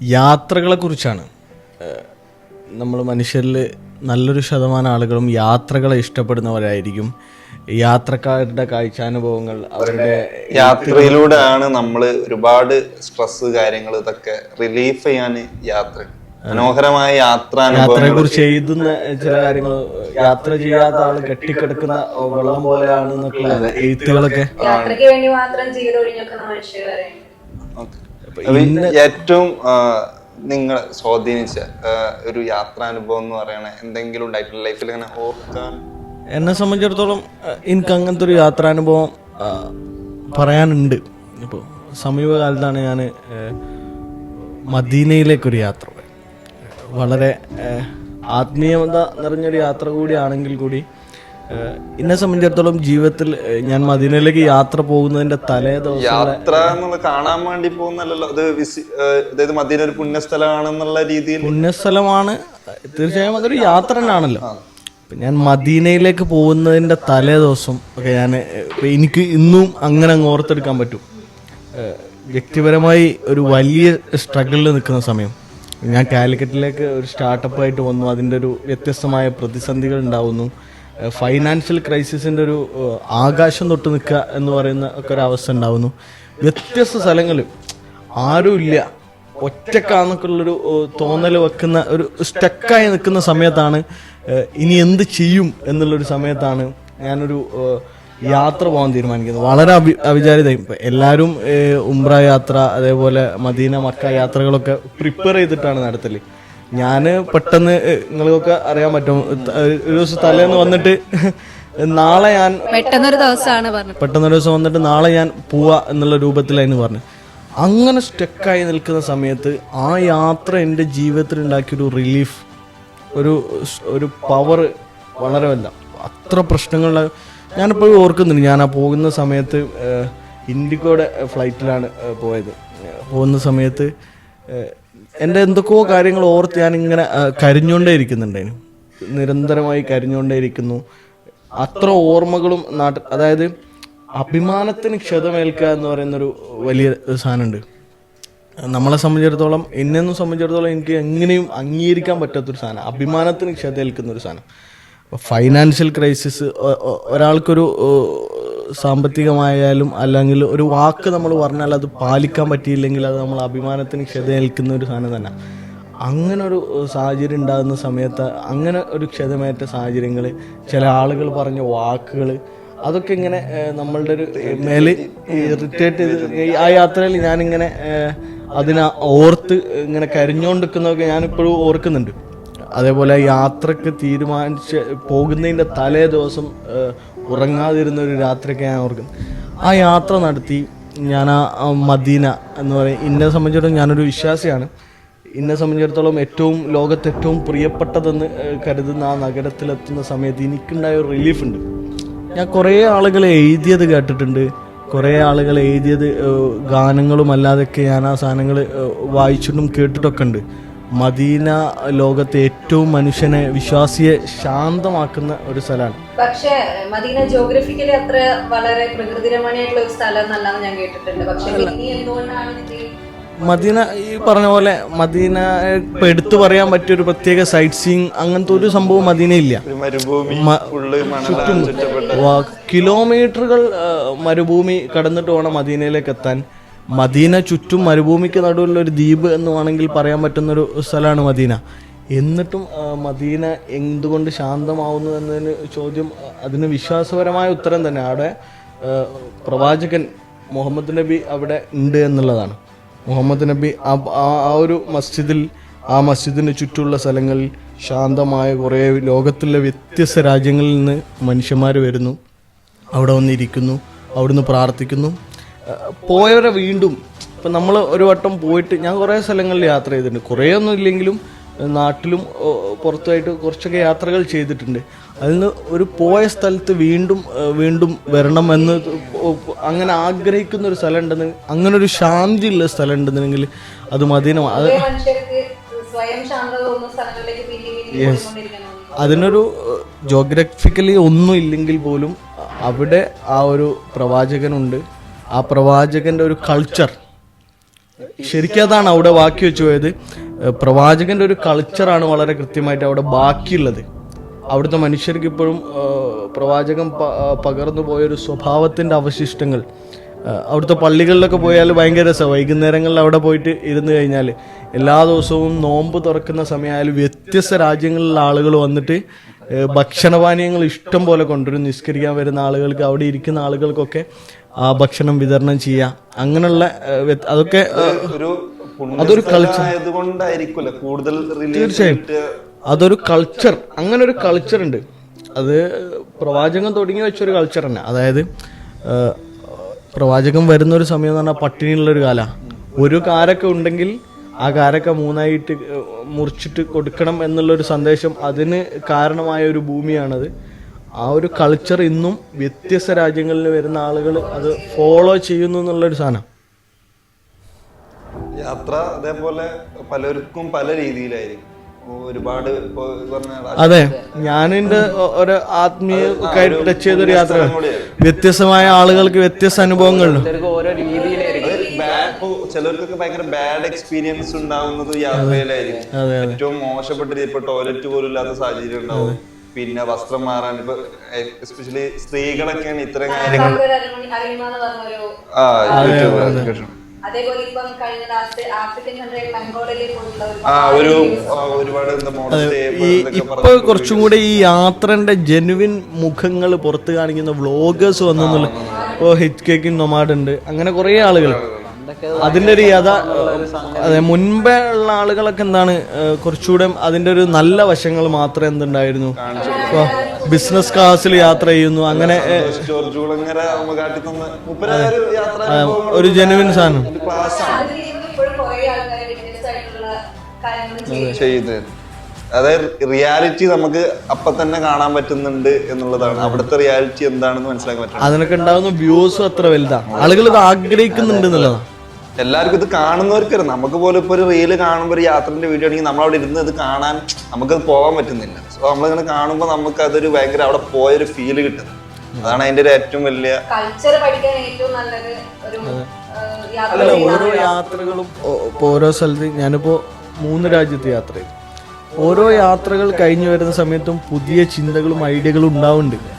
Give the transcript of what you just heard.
യാത്രകളെ കുറിച്ചാണ് നമ്മൾ മനുഷ്യരിൽ നല്ലൊരു ശതമാനം ആളുകളും യാത്രകളെ ഇഷ്ടപ്പെടുന്നവരായിരിക്കും. യാത്രക്കാരുടെ കാഴ്ചാനുഭവങ്ങൾ അവരുടെ യാത്രയിലൂടെയാണ് നമ്മൾ ഒരുപാട് സ്ട്രെസ് കാര്യങ്ങൾ ഇതൊക്കെ റിലീഫ് ചെയ്യാൻ യാത്ര. മനോഹരമായ യാത്ര യാത്രയെ കുറിച്ച് എഴുതുന്ന ചില കാര്യങ്ങൾ യാത്ര ചെയ്യാത്ത ആൾ കെട്ടിക്കിടക്കുന്ന വെള്ളം പോലെയാണ് എന്നൊക്കെയുള്ള എഴുത്തുകളൊക്കെ. യാത്രയ്ക്ക് വേണ്ടി മാത്രം ചെയ്തൊഴിഞ്ഞൊക്കെ മനുഷ്യർ ഏറ്റവും നിങ്ങൾ സ്വാധീനിച്ച ഒരു യാത്രാനുഭവം എന്ന് പറയണ എന്തെങ്കിലും ഉണ്ടായിട്ടുള്ള ലൈഫിൽ ഇങ്ങനെ ഓർക്കാൻ? എന്നെ സംബന്ധിച്ചിടത്തോളം എനിക്ക് അങ്ങനത്തെ ഒരു യാത്രാനുഭവം പറയാനുണ്ട്. ഇപ്പോൾ സമീപകാലത്താണ് ഞാൻ മദീനയിലേക്കൊരു യാത്ര പോയത്. വളരെ ആത്മീയത നിറഞ്ഞൊരു യാത്ര കൂടിയാണെങ്കിൽ കൂടി എന്നെ സംബന്ധിച്ചിടത്തോളം ജീവിതത്തിൽ ഞാൻ മദീനയിലേക്ക് യാത്ര പോകുന്നതിന്റെ തലേ ദിവസം യാത്ര എന്നുള്ളത് കാണാൻ വേണ്ടി പോകുന്നല്ലോ അത് അതായത് മദീന ഒരു പുണ്യസ്ഥലമാണെന്നുള്ള രീതിയിൽ പുണ്യസ്ഥലമാണ്. തീർച്ചയായും അതൊരു യാത്ര തന്നെയാണല്ലോ. ഞാൻ മദീനയിലേക്ക് പോകുന്നതിന്റെ തലേ ദിവസം ഒക്കെ ഞാൻ എനിക്ക് ഇന്നും അങ്ങനെ അങ്ങ് ഓർത്തെടുക്കാൻ പറ്റും. വ്യക്തിപരമായി ഒരു വലിയ സ്ട്രഗിളിൽ നിൽക്കുന്ന സമയം. ഞാൻ കാലിക്കറ്റിലേക്ക് ഒരു സ്റ്റാർട്ടപ്പായിട്ട് വന്നു. അതിന്റെ ഒരു വ്യത്യസ്തമായ പ്രതിസന്ധികൾ ഉണ്ടാവുന്നു. ഫൈനാൻഷ്യൽ ക്രൈസിസിന്റെ ഒരു ആകാശം തൊട്ട് നിൽക്കുക എന്ന് പറയുന്ന ഒക്കെ ഒരു അവസ്ഥ ഉണ്ടാവുന്നു. വ്യത്യസ്ത സ്ഥലങ്ങളിൽ ആരുമില്ല. ഒറ്റക്കാന്നൊക്കെയുള്ളൊരു തോന്നൽ വെക്കുന്ന ഒരു സ്റ്റക്കായി നിൽക്കുന്ന സമയത്താണ് ഇനി എന്ത് ചെയ്യും എന്നുള്ളൊരു സമയത്താണ് ഞാനൊരു യാത്ര പോകാൻ തീരുമാനിക്കുന്നത്. വളരെ അഭി അവിചാരിതയും. എല്ലാവരും ഉംറ യാത്ര അതേപോലെ മദീന മക്ക യാത്രകളൊക്കെ പ്രിപ്പയർ ചെയ്തിട്ടാണ് നടത്തൽ. ഞാൻ പെട്ടെന്ന് നിങ്ങൾക്കൊക്കെ അറിയാൻ പറ്റും. ഒരു ദിവസം തലേന്ന് വന്നിട്ട് നാളെ ഞാൻ പെട്ടെന്നൊരു ദിവസമാണ് പറഞ്ഞത്. പെട്ടെന്നൊരു ദിവസം വന്നിട്ട് നാളെ ഞാൻ പോവാ എന്നുള്ള രൂപത്തിലായിരുന്നു പറഞ്ഞു അങ്ങനെ സ്റ്റക്കായി നിൽക്കുന്ന സമയത്ത് ആ യാത്ര എന്റെ ജീവിതത്തിൽ ഉണ്ടാക്കിയൊരു റിലീഫ് ഒരു ഒരു പവർ വളരെ വല്ല അത്ര പ്രശ്നങ്ങളുള്ള ഞാനിപ്പോഴും ഓർക്കുന്നുണ്ട്. ഞാൻ ആ പോകുന്ന സമയത്ത് ഇൻഡിക്കോയുടെ ഇൻഡിഗോയുടെ ഫ്ലൈറ്റിലാണ് പോയത്. പോകുന്ന സമയത്ത് എന്റെ എന്തൊക്കെയോ കാര്യങ്ങൾ ഓർത്ത് ഞാനിങ്ങനെ ഇങ്ങനെ കരിഞ്ഞുകൊണ്ടേ ഇരിക്കുന്നുണ്ടായിരുന്നു നിരന്തരമായി കരിഞ്ഞുകൊണ്ടേ ഇരിക്കുന്നു. അത്ര ഓർമ്മകളും നാട്ടിൽ അതായത് അഭിമാനത്തിന് ക്ഷതമേൽക്കുക എന്ന് പറയുന്നൊരു വലിയ സാധനമുണ്ട്. നമ്മളെ സംബന്ധിച്ചിടത്തോളം എന്നെയൊന്നും സംബന്ധിച്ചിടത്തോളം എനിക്ക് എങ്ങനെയും അംഗീകരിക്കാൻ പറ്റാത്തൊരു സാധനം അഭിമാനത്തിന് ക്ഷതമേൽക്കുന്ന ഒരു സാധനം ഫൈനാൻഷ്യൽ ക്രൈസിസ് ഒരാൾക്കൊരു സാമ്പത്തികമായാലും അല്ലെങ്കിൽ ഒരു വാക്ക് നമ്മൾ പറഞ്ഞാൽ അത് പാലിക്കാൻ പറ്റിയില്ലെങ്കിൽ അത് നമ്മൾ അഭിമാനത്തിന് ക്ഷത ഏൽക്കുന്ന ഒരു സാധനം തന്നെ. അങ്ങനെ ഒരു സാഹചര്യം ഉണ്ടാകുന്ന സമയത്ത് അങ്ങനെ ഒരു ക്ഷതമേറ്റ സാഹചര്യങ്ങൾ ചില ആളുകൾ പറഞ്ഞ വാക്കുകൾ അതൊക്കെ ഇങ്ങനെ നമ്മളുടെ ഒരു മേൽ ഇറിറ്റേറ്റ് ചെയ്ത് ആ യാത്രയിൽ ഞാനിങ്ങനെ അതിനെ ഓർത്ത് ഇങ്ങനെ കരിഞ്ഞുകൊണ്ടിരിക്കുന്നതൊക്കെ ഞാനിപ്പോഴും ഓർക്കുന്നുണ്ട്. അതേപോലെ യാത്രയ്ക്ക് തീരുമാനിച്ച് പോകുന്നതിന്റെ തലേ ദിവസം ഉറങ്ങാതിരുന്ന ഒരു രാത്രിയൊക്കെ ഞാൻ ഓർക്കും. ആ യാത്ര നടത്തി ഞാൻ ആ മദീന എന്ന് പറയും. എന്നെ സംബന്ധിച്ചിടത്തോളം ഞാനൊരു വിശ്വാസിയാണ്. എന്നെ സംബന്ധിച്ചിടത്തോളം ഏറ്റവും ലോകത്ത് ഏറ്റവും പ്രിയപ്പെട്ടതെന്ന് കരുതുന്ന ആ നഗരത്തിലെത്തുന്ന സമയത്ത് എനിക്കുണ്ടായ ഒരു റിലീഫ് ഉണ്ട്. ഞാൻ കുറേ ആളുകൾ എഴുതിയത് കേട്ടിട്ടുണ്ട്. കുറേ ആളുകൾ എഴുതിയത് ഗാനങ്ങളും അല്ലാതെയൊക്കെ ഞാൻ ആ സാധനങ്ങൾ വായിച്ചിട്ടും കേട്ടിട്ടൊക്കെ ഉണ്ട്. മദീന ലോകത്തെ ഏറ്റവും മനുഷ്യനെ വിശ്വാസിയെ ശാന്തമാക്കുന്ന ഒരു സ്ഥലമാണ്. പക്ഷേ മദീന ജോഗ്രഫിക്കലി അത്ര വളരെ പ്രകൃതി രമണീയമായിട്ടുള്ള ഒരു സ്ഥലം എന്നല്ലാന്ന് ഞാൻ കേട്ടിട്ടുണ്ട്. പക്ഷേ എന്തുകൊണ്ടാണ് മദീന ഈ പറഞ്ഞ പോലെ മദീന ഇപ്പൊ എടുത്തു പറയാൻ പറ്റിയ ഒരു പ്രത്യേക സൈറ്റ് സീയിങ് അങ്ങനത്തെ ഒരു സംഭവം മദീനയില്ല. കിലോമീറ്ററുകൾ മരുഭൂമി കടന്നിട്ട് വേണം മദീനയിലേക്ക് എത്താൻ. മദീന ചുറ്റും മരുഭൂമിക്ക് നടുവിലുള്ള ഒരു ദ്വീപ് എന്ന് വേണമെങ്കിൽ പറയാൻ പറ്റുന്നൊരു സ്ഥലമാണ് മദീന. എന്നിട്ടും മദീന എന്തുകൊണ്ട് ശാന്തമാവുന്നു എന്നതിന് ചോദ്യം അതിന് വിശ്വാസപരമായ ഉത്തരം തന്നെ. അവിടെ പ്രവാചകൻ മുഹമ്മദ് നബി അവിടെ ഉണ്ട് എന്നുള്ളതാണ്. മുഹമ്മദ് നബി ആ- ഒരു മസ്ജിദിൽ ആ മസ്ജിദിന് ചുറ്റുമുള്ള സ്ഥലങ്ങളിൽ ശാന്തമായ കുറേ ലോകത്തിലെ വ്യത്യസ്ത രാജ്യങ്ങളിൽ നിന്ന് മനുഷ്യന്മാർ വരുന്നു. അവിടെ വന്നിരിക്കുന്നു അവിടുന്ന് പ്രാർത്ഥിക്കുന്നു. പോയവരെ വീണ്ടും ഇപ്പം നമ്മൾ ഒരു വട്ടം പോയിട്ട് ഞാൻ കുറേ സ്ഥലങ്ങളിൽ യാത്ര ചെയ്തിട്ടുണ്ട്. കുറേ ഒന്നും ഇല്ലെങ്കിലും നാട്ടിലും പുറത്തുമായിട്ട് കുറച്ചൊക്കെ യാത്രകൾ ചെയ്തിട്ടുണ്ട്. അതിൽ നിന്ന് ഒരു പോയ സ്ഥലത്ത് വീണ്ടും വീണ്ടും വരണമെന്ന് അങ്ങനെ ആഗ്രഹിക്കുന്ന ഒരു സ്ഥലം ഉണ്ടെന്ന് അങ്ങനെ ഒരു ശാന്തിയുള്ള സ്ഥലം ഉണ്ടെന്നുണ്ടെങ്കിൽ അത് മദീന അത് പൊതുവെ മനുഷ്യർക്ക് സ്വയം ശാന്തത തോന്നുന്ന സ്ഥലങ്ങളിലേക്ക് പിരിഞ്ഞ് പിരിഞ്ഞ് പോയിക്കൊണ്ടിരിക്കണം അതിനൊരു ജോഗ്രഫിക്കലി ഒന്നും ഇല്ലെങ്കിൽ പോലും അവിടെ ആ ഒരു പ്രവാചകനുണ്ട്. ആ പ്രവാചകന്റെ ഒരു കൾച്ചർ ശരിക്കും അതാണ് അവിടെ ബാക്കി വെച്ച് പോയത്. പ്രവാചകന്റെ ഒരു കൾച്ചറാണ് വളരെ കൃത്യമായിട്ട് അവിടെ ബാക്കിയുള്ളത്. അവിടുത്തെ മനുഷ്യർക്ക് ഇപ്പോഴും പ്രവാചകം പകർന്നു പോയൊരു സ്വഭാവത്തിന്റെ അവശിഷ്ടങ്ങൾ. അവിടുത്തെ പള്ളികളിലൊക്കെ പോയാൽ ഭയങ്കര രസമാണ് വൈകുന്നേരങ്ങളിൽ അവിടെ പോയിട്ട് ഇരുന്ന് കഴിഞ്ഞാൽ എല്ലാ ദിവസവും നോമ്പ് തുറക്കുന്ന സമയമായാലും വ്യത്യസ്ത രാജ്യങ്ങളിലുള്ള ആളുകൾ വന്നിട്ട് ഭക്ഷണപാനീയങ്ങൾ ഇഷ്ടം പോലെ കൊണ്ടുവരും. നിസ്കരിക്കാൻ വരുന്ന ആളുകൾക്ക് അവിടെ ഇരിക്കുന്ന ആളുകൾക്കൊക്കെ ആ ഭക്ഷണം വിതരണം ചെയ്യുക അങ്ങനെയുള്ള അതൊക്കെ അതൊരു കൾച്ചർ കൂടുതൽ തീർച്ചയായും. അതൊരു കൾച്ചർ അങ്ങനെ ഒരു കൾച്ചർ ഉണ്ട്. അത് പ്രവാചകൻ തുടങ്ങി വെച്ചൊരു കൾച്ചർ തന്നെ. അതായത് പ്രവാചകം പ്രവാചകൻ വരുന്ന ഒരു സമയം എന്ന് പറഞ്ഞാൽ പട്ടിണിയുള്ള ഒരു കാല. ഒരു കാരൊക്കെ ഉണ്ടെങ്കിൽ ആ കാരൊക്കെ മൂന്നായിട്ട് മുറിച്ചിട്ട് കൊടുക്കണം എന്നുള്ളൊരു സന്ദേശം അതിന് കാരണമായ ഒരു ഭൂമിയാണത്. ആ ഒരു കൾച്ചർ ഇന്നും വ്യത്യസ്ത രാജ്യങ്ങളിൽ വരുന്ന ആളുകൾ അത് ഫോളോ ചെയ്യുന്നു എന്നുള്ളൊരു സാധനം. യാത്ര അതേപോലെ പലർക്കും പല രീതിയിലായിരിക്കും. ഒരുപാട് അതെ ഞാനെന്റെ ഒ- ഒരു ആത്മീയ ടച്ച് ചെയ്തൊരു യാത്ര വ്യത്യസ്തമായ ആളുകൾക്ക് വ്യത്യസ്ത അനുഭവങ്ങളുണ്ട്. ഓരോ ഇപ്പൊ ചിലർക്കൊക്കെ ഭയങ്കര ബാഡ് എക്സ്പീരിയൻസ് ഉണ്ടാവുന്നത് യാത്രയിലായിരിക്കും. ഏറ്റവും മോശപ്പെട്ട രീതി ഇപ്പൊ ടോയ്ലറ്റ് പോലും ഇല്ലാത്ത സാഹചര്യം ഉണ്ടാവും. പിന്നെ വസ്ത്രം മാറാൻ ഇപ്പൊ എസ്പെഷ്യലി സ്ത്രീകളൊക്കെയാണ് ഇത്തരം കാര്യങ്ങൾ. ആ യൂട്യൂബ് അതേപോലെ ഇപ്പം കഴിഞ്ഞ ലാസ്റ്റ് ആഫ്രിക്കൻ പോയിട്ടുള്ള കുറച്ചും കൂടെ ഈ യാത്രന്റെ ജെനുവിൻ മുഖങ്ങൾ പുറത്ത് കാണിക്കുന്ന വ്ളോഗേഴ്സ് വന്നെന്നുള്ള ഇപ്പൊ ഹിറ്റ് കേക്കിംഗ് നൊമാഡ് ഉണ്ട്. അങ്ങനെ കുറെ ആളുകൾ. അതിന്റെ ഒരു യഥാ അതെ മുൻപേ ഉള്ള ആളുകളൊക്കെ എന്താണ് കുറച്ചുകൂടെ അതിന്റെ ഒരു നല്ല വശങ്ങൾ മാത്രമേ എന്തുണ്ടായിരുന്നു? ബിസിനസ് ക്ലാസ്സിൽ യാത്ര ചെയ്യുന്നു അങ്ങനെ ഒരു യാത്ര ഒരു ജെനുവിൻ സാധനം. ചെയ്യുന്നത് അതായത് റിയാലിറ്റി നമുക്ക് അപ്പൊ തന്നെ കാണാൻ പറ്റുന്നുണ്ട് എന്നുള്ളതാണ്. അവിടുത്തെ റിയാലിറ്റി എന്താണെന്ന് മനസ്സിലാക്കാൻ പറ്റും. അതിനൊക്കെ ഉണ്ടാകുന്ന വ്യൂസ് അത്ര വലുതാണ് ആളുകൾ ഇത് ആഗ്രഹിക്കുന്നുണ്ട് എന്നുള്ളതാണ് എല്ലാവർക്കും ഇത് കാണുന്നവർക്ക് നമുക്ക് പോലും ഇപ്പോൾ ഒരു റീൽ കാണുമ്പോൾ ഒരു യാത്രന്റെ വീഡിയോ ആണെങ്കിൽ നമ്മൾ അവിടെ ഇരുന്ന് ഇത് കാണാൻ നമുക്കത് പോകാൻ പറ്റുന്നില്ല. സോ നമ്മളിങ്ങനെ കാണുമ്പോൾ നമുക്ക് അതൊരു ഭയങ്കര അവിടെ പോയൊരു ഫീൽ കിട്ടുന്നത് അതാണ് അതിന്റെ ഒരു ഏറ്റവും വലിയ കൾച്ചർ പഠിക്കാൻ ഏറ്റവും നല്ലൊരു ഒരു അല്ല ഓരോ യാത്രകളും ഓരോ സ്ഥലത്ത് ഞാനിപ്പോ മൂന്ന് രാജ്യത്ത് യാത്ര ചെയ്തു. ഓരോ യാത്രകൾ കഴിഞ്ഞു വരുന്ന സമയത്തും പുതിയ ചിന്തകളും ഐഡിയകളും ഉണ്ടാവുന്നുണ്ട്.